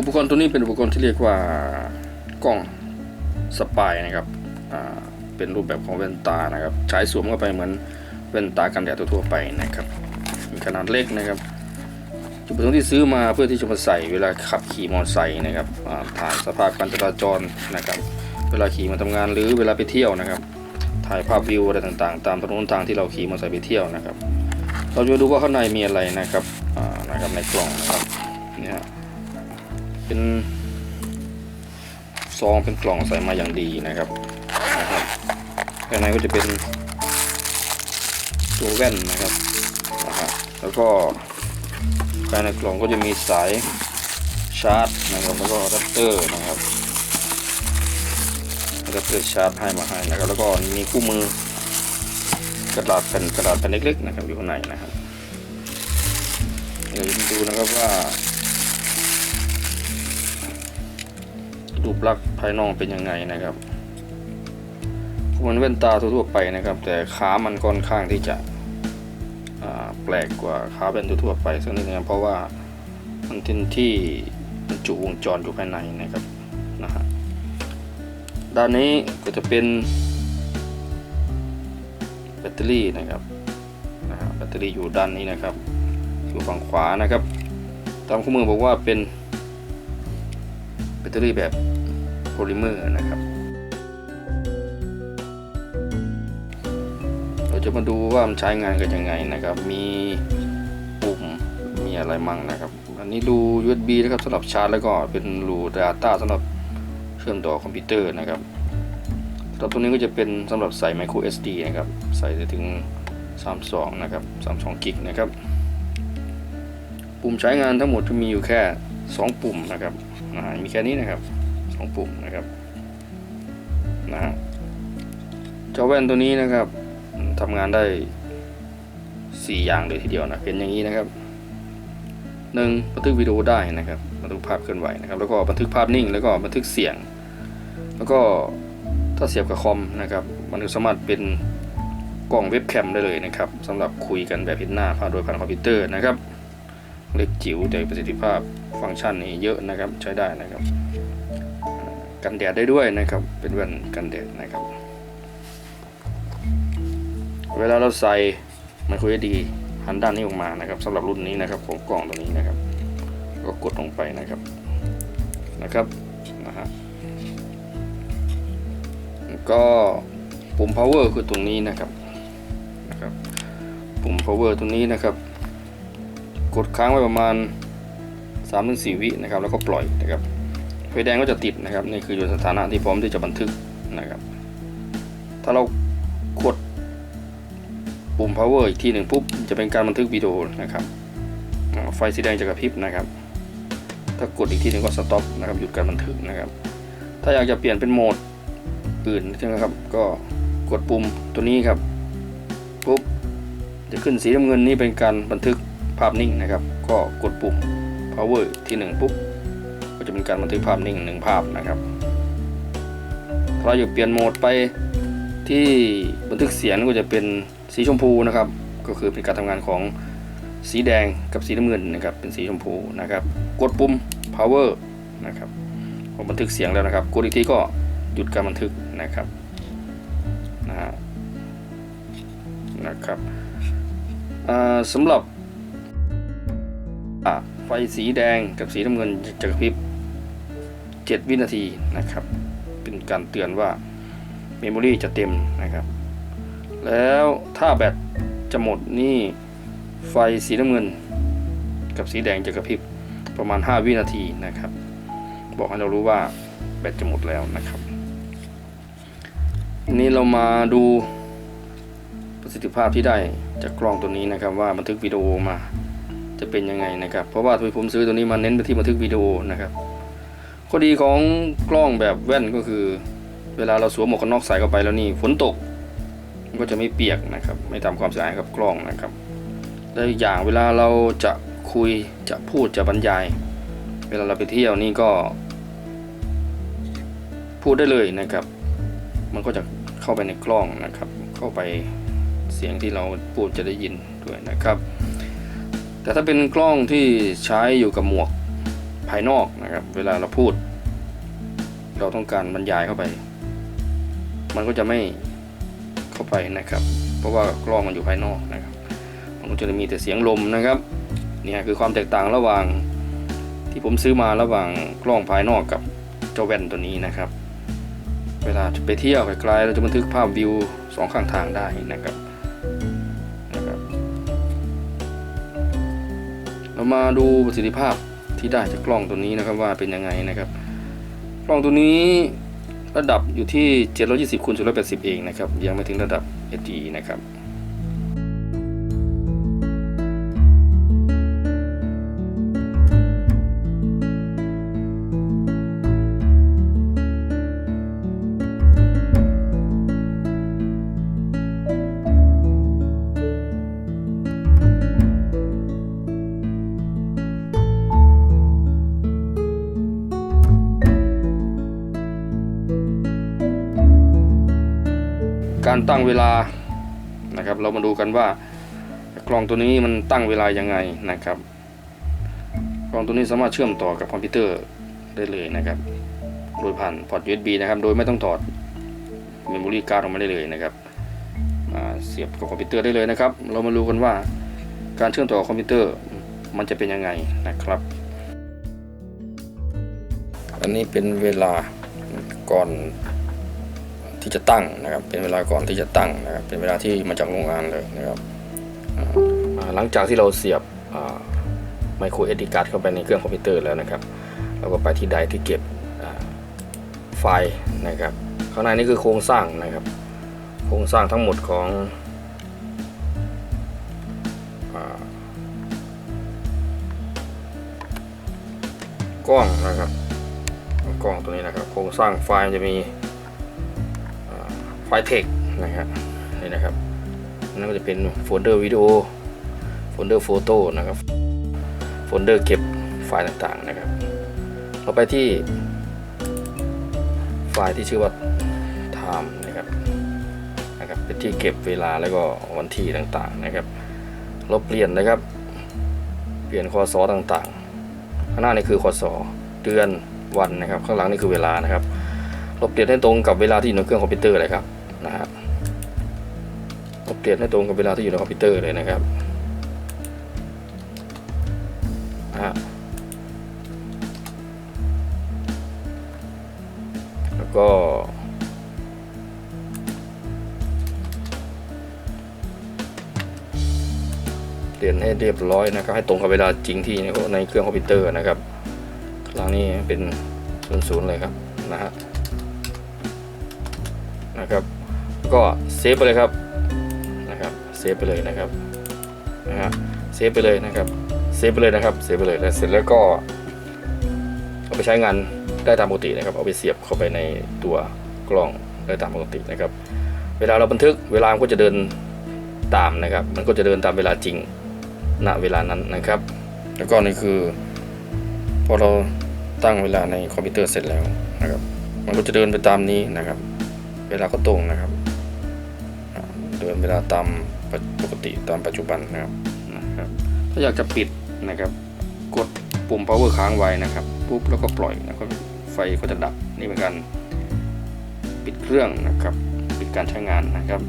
อุปกรณ์ตัวนี้เป็นอุปกรณ์ที่เรียกว่ากล้องสปายนะครับเป็นรูปแบบของแว่นตานะครับใช้สวมเข้าไปเหมือนแว่นตากันแดดทั่วๆไปนะครับ มีขนาดเล็กนะครับจุดประสงค์ที่ซื้อมาเพื่อที่จะมาใส่เวลาขับขี่มอเตอร์ไซค์นะครับถ่ายสภาพการจราจรนะครับ เวลาขี่มาทำงานหรือเวลาไปเที่ยวนะครับ ถ่ายภาพวิวอะไรต่างๆ ตามถนนทางที่เราขี่มอเตอร์ไซค์ไปเที่ยวนะครับ เราจะดูว่าข้างในมีอะไรนะครับนะครับในกล่องนะครับเนี่ย เป็นซองเป็นกล่องใส่มาอย่างดีนะครับนะครับข้างในก็จะเป็นตัวแว่นนะครับนะครับแล้วก็ภายในกล่องก็จะมีสายชาร์จนะครับแล้วก็อะแดปเตอร์นะครับอะแดปเตอร์ชาร์จให้มาให้นะครับแล้วก็มีคู่มือกระดาษแผ่นกระดาษแผ่นเล็กๆนะครับอยู่ข้างในนะครับเดี๋ยวดูนะครับว่า รูปลักษณ์ภายนอกเป็นยังไงนะครับมือนแว่นตาทั่วๆไปนะครับ แต่ขามันค่อนข้างที่จะแปลกกว่าขาแว่นทั่วๆไปสักนิดนึงเพราะว่ามันเป็นที่บรรจุวงจรอยู่ภายในนะครับนะฮะด้านนี้ก็จะเป็นแบตเตอรี่นะครับนะฮะแบตเตอรี่อยู่ด้านนี้นะครับอยู่ฝั่งขวานะครับ ตามคู่มือบอกว่าเป็นแบตเตอรี่แบบ โพลิเมอร์นะครับ เราจะมาดูว่ามันใช้งานกันยังไงนะครับ มีปุ่มมีอะไรมั่งนะครับ อันนี้รู USB นะครับสำหรับชาร์จแล้วก็เป็นรู Data สำหรับเชื่อมต่อคอมพิวเตอร์นะครับสำหรับตัวนี้ก็จะเป็นสำหรับใส่ micro SD นะครับ ใส่ได้ถึง 32 นะครับ 32 กิกนะครับ ปุ่มใช้งานทั้งหมดจะมีอยู่แค่ 2 ปุ่มนะครับมีแค่นี้นะครับ 2ปุ่มนะครับนะฮะจอแว่นตัวนี้นะครับทำงานได้ 4 อย่างเลยทีเดียวนะเป็นอย่างนี้นะครับหนึ่งบันทึกวิดีโอได้นะครับบันทึกภาพเคลื่อนไหวนะครับ แล้วก็บันทึกภาพนิ่ง แล้วก็บันทึกเสียง แล้วก็ถ้าเสียบกับคอมนะครับ มันสามารถเป็นกล้องเว็บแคมได้เลยนะครับสำหรับคุยกันแบบเห็นหน้าผ่านโดยผ่านคอมพิวเตอร์นะครับ เล็กจิ๋วแต่ประสิทธิภาพฟังก์ชันนี่เยอะนะครับใช้ได้นะครับ กันแดดได้ด้วยนะครับ เป็นแว่นกันแดดนะครับ เวลาเราใส่ไมโครเอดีหันด้านนี้ออกมานะครับสำหรับรุ่นนี้นะครับของกล่องตัวนี้นะครับ ก็กดลงไปนะครับนะครับนะฮะก็ปุ่ม power คือตรงนี้นะครับนะครับปุ่ม power ตรงนี้นะครับ กดค้างไว้ประมาณ3-4วินะครับ แล้วก็ปล่อยนะครับ ไฟแดงก็จะติดนะครับนี่คืออยู่สถานะที่พร้อมที่จะบันทึกนะครับ ถ้าเรากดปุ่ม power อีกทีหนึ่งปุ๊บจะเป็นการบันทึกวิดีโอนะครับไฟสีแดงจะกระพริบนะครับ ถ้ากดอีกทีหนึ่งก็ stop นะครับหยุดการบันทึกนะครับ ถ้าอยากจะเปลี่ยนเป็นโหมดอื่นใช่ไหมครับ ก็กดปุ่มตัวนี้ครับปุ๊บจะขึ้นสีน้ำเงินนี่เป็นการบันทึกภาพนิ่งนะครับ ก็กดปุ่ม power ที่หนึ่งปุ๊บ ก็จะเป็นการบันทึกภาพนิ่งหนึ่งภาพนะครับถ้าเราอยากเปลี่ยนโหมดไปที่บันทึกเสียงก็จะเป็นสีชมพูนะครับ ก็คือเป็นการทำงานของสีแดงกับสีน้ำเงินนะครับเป็นสีชมพูนะครับกดปุ่ม power นะครับพอบันทึกเสียงแล้วนะครับกดอีกทีก็หยุดการบันทึกนะครับนะฮะนะครับสำหรับไฟสีแดงกับสีน้ำเงินจะกระพริบ 7 วินาทีนะครับ เป็นการเตือนว่าเมมโมรีจะเต็มนะครับ แล้วถ้าแบตจะหมดนี่ไฟสีน้ำเงิน กับสีแดงจะกระพริบประมาณ 5 วินาทีนะครับ บอกให้เรารู้ว่าแบตจะหมดแล้วนะครับนี้เรามาดูประสิทธิภาพที่ได้จากกล้องตัวนี้นะครับ ว่าบันทึกวิดีโอมาจะเป็นยังไงนะครับ เพราะว่าผมซื้อตัวนี้มาเน้นไปที่บันทึกวิดีโอนะครับ ข้อดีของกล้องแบบแว่นก็คือ เวลาเราสวมหมวกกันน็อกใส่เข้าไปแล้วนี่ฝนตกมันก็จะไม่เปียกนะครับ ไม่ทำความเสียหายกับกล้องนะครับและอีกอย่างเวลาเราจะคุยจะพูดจะบรรยาย เวลาเราไปเที่ยวนี่ก็ พูดได้เลยนะครับ มันก็จะเข้าไปในกล้องนะครับ เข้าไปเสียงที่เราพูดจะได้ยินด้วยนะครับ แต่ถ้าเป็นกล้องที่ใช้อยู่กับหมวก ภายนอกนะครับ เวลาเราพูด เราต้องการบรรยายเข้าไป มันก็จะไม่เข้าไปนะครับ เพราะว่ากล้องมันอยู่ภายนอกนะครับ มันก็จะมีแต่เสียงลมนะครับเนี่ยคือความแตกต่างระหว่างที่ผมซื้อมาระหว่างกล้องภายนอกกับเจ้าแว่นตัวนี้นะครับ เวลาไปเที่ยวไกลๆเราจะบันทึกภาพวิวสองข้างทางได้นะครับนะครับ เรามาดูประสิทธิภาพ ที่ได้จากกล้องตัวนี้นะครับว่าเป็นยังไงนะครับ กล้องตัวนี้ระดับอยู่ที่720คูณ780 เองนะครับ ยังไม่ถึงระดับ HD นะครับ การตั้งเวลานะครับ เรามาดูกันว่ากล้องตัวนี้มันตั้งเวลายังไงนะครับ กล้องตัวนี้สามารถเชื่อมต่อกับคอมพิวเตอร์ได้เลยนะครับ โดยผ่านพอร์ต USB นะครับ โดยไม่ต้องถอดเมมโมรี่การ์ดออกมาได้เลยนะครับเสียบกับคอมพิวเตอร์ได้เลยนะครับ เรามาดูกันว่าการเชื่อมต่อกับคอมพิวเตอร์มันจะเป็นยังไงนะครับ อันนี้เป็นเวลาก่อน ที่จะตั้งนะครับ เป็นเวลาก่อนที่จะตั้งนะครับ เป็นเวลาที่มาจากโรงงานเลยนะครับหลังจากที่เราเสียบไมโครเอดีการ์ดเข้าไปในเครื่องคอมพิวเตอร์แล้วนะครับ เราก็ไปที่ไดที่เก็บไฟล์นะครับ ข้างในนี่คือโครงสร้างนะครับ โครงสร้างทั้งหมดของอกล้องนะครับกล้องตัวนี้นะครับ โครงสร้างไฟล์จะมี ไฟล์เทคนะครับนี่นะครับนั่นก็จะเป็นโฟลเดอร์วิดีโอโฟลเดอร์โฟโต้นะครับโฟลเดอร์เก็บไฟล์ต่างๆนะครับเราไปที่ไฟล์ที่ชื่อว่า time นะครับนะครับเป็นที่เก็บเวลาแล้วก็วันที่ต่างๆนะครับเราเปลี่ยนนะครับ เปลี่ยนคอสอต่างๆ ข้างหน้านี่คือคอสอเดือนวันนะครับ ข้างหลังนี่คือเวลานะครับเราเปลี่ยนให้ตรงกับเวลาที่อยู่ในเครื่องคอมพิวเตอร์เลยครับ นะฮะเราเปลี่ยนให้ตรงกับเวลาที่อยู่ในคอมพิวเตอร์เลยนะครับนะฮะแล้วก็เปลี่ยนให้เรียบร้อยนะครับ ให้ตรงกับเวลาจริงที่ในเครื่องคอมพิวเตอร์นะครับข้างล่างนี้เป็นศูนย์เลยครับนะฮะนะครับ ก็เซฟไปเลยครับนะครับเซฟไปเลยนะครับนะฮะเซฟไปเลยนะครับเซฟไปเลยนะครับเซฟไปเลยแล้วเสร็จแล้วก็เอาไปใช้งานได้ตามปกตินะครับ เอาไปเสียบเข้าไปในตัวกล้องได้ตามปกตินะครับ เวลาเราบันทึกเวลามันก็จะเดินตามนะครับ มันก็จะเดินตามเวลาจริงณเวลานั้นนะครับ แล้วก็นี่คือ พอเราตั้งเวลาในคอมพิวเตอร์เสร็จแล้วนะครับ มันก็จะเดินไปตามนี้นะครับ เวลาก็ตรงนะครับ เดินเวลาตามปกติตามปัจจุบันนะครับนะครับ ถ้าอยากจะปิดนะครับ กดปุ่ม power ค้างไว้นะครับปุ๊บแล้วก็ปล่อยนะครับไฟก็จะดับนี่เป็นการปิดเครื่องนะครับ ปิดการใช้งานนะครับ